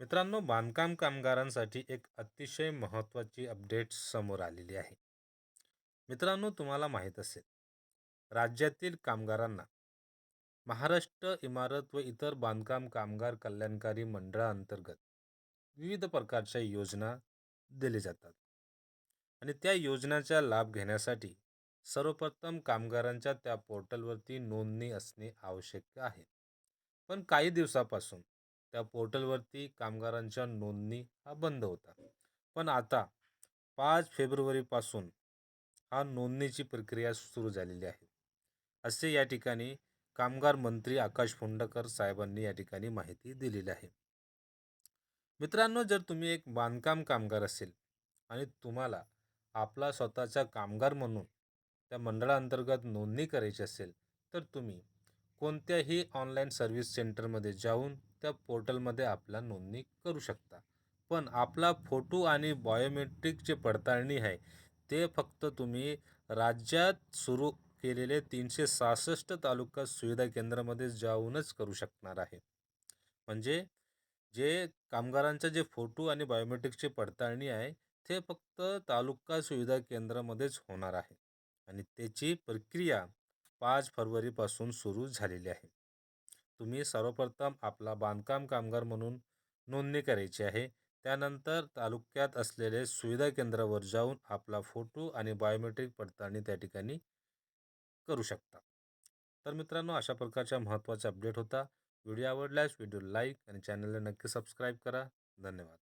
मित्रांनो बांधकाम कामगारांसाठी एक अतिशय महत्त्वाची अपडेट समोर आलेली आहे. मित्रांनो तुम्हाला माहीत असेल राज्यातील कामगारांना महाराष्ट्र इमारत व इतर बांधकाम कामगार कल्याणकारी मंडळाअंतर्गत विविध प्रकारच्या योजना दिले जातात. आणि त्या योजनाचा लाभ घेण्यासाठी सर्वप्रथम कामगारांच्या त्या पोर्टलवरती नोंदणी असणे आवश्यक आहे. पण काही दिवसापासून त्या पोर्टलवरती कामगारांच्या नोंदणी हा बंद होता. पण आता पाच फेब्रुवारीपासून हा नोंदणीची प्रक्रिया सुरू झालेली आहे. असे या ठिकाणी कामगार मंत्री आकाश फोंडकर साहेबांनी या ठिकाणी माहिती दिलेली आहे. मित्रांनो जर तुम्ही एक बांधकाम कामगार असेल आणि तुम्हाला आपला स्वतःचा कामगार म्हणून त्या मंडळाअंतर्गत नोंदणी करायची असेल तर तुम्ही कोणत्याही ऑनलाईन सर्व्हिस सेंटरमध्ये जाऊन त्या पोर्टलमध्ये आपला नोंदणी करू शकता. पण आपला फोटो आणि बायोमेट्रिक जे पडताळणी आहे ते फक्त तुम्ही राज्यात सुरू केलेले तीनशे सहासष्ट तालुका सुविधा केंद्रामध्ये जाऊनच करू शकणार आहे. म्हणजे जे कामगारांचा जे फोटो आणि बायोमेट्रिकची पडताळणी आहे ते फक्त तालुका सुविधा केंद्रामध्येच होणार आहे. आणि त्याची प्रक्रिया पाच फरवरीपासून सुरू झालेली आहे. तुम्ही सर्वप्रथम आपला बांधकाम कामगार म्हणून नोंदणी करायची आहे. त्यानंतर तालुक्यात असलेले सुविधा केंद्रावर जाऊन आपला फोटो आणि बायोमेट्रिक पडताळणी त्या ठिकाणी करू शकता. तर मित्रांनो अशा प्रकारच्या महत्त्वाचा अपडेट होता. व्हिडिओ आवडल्यास व्हिडिओ लाईक आणि चॅनलला नक्की सबस्क्राईब करा. धन्यवाद.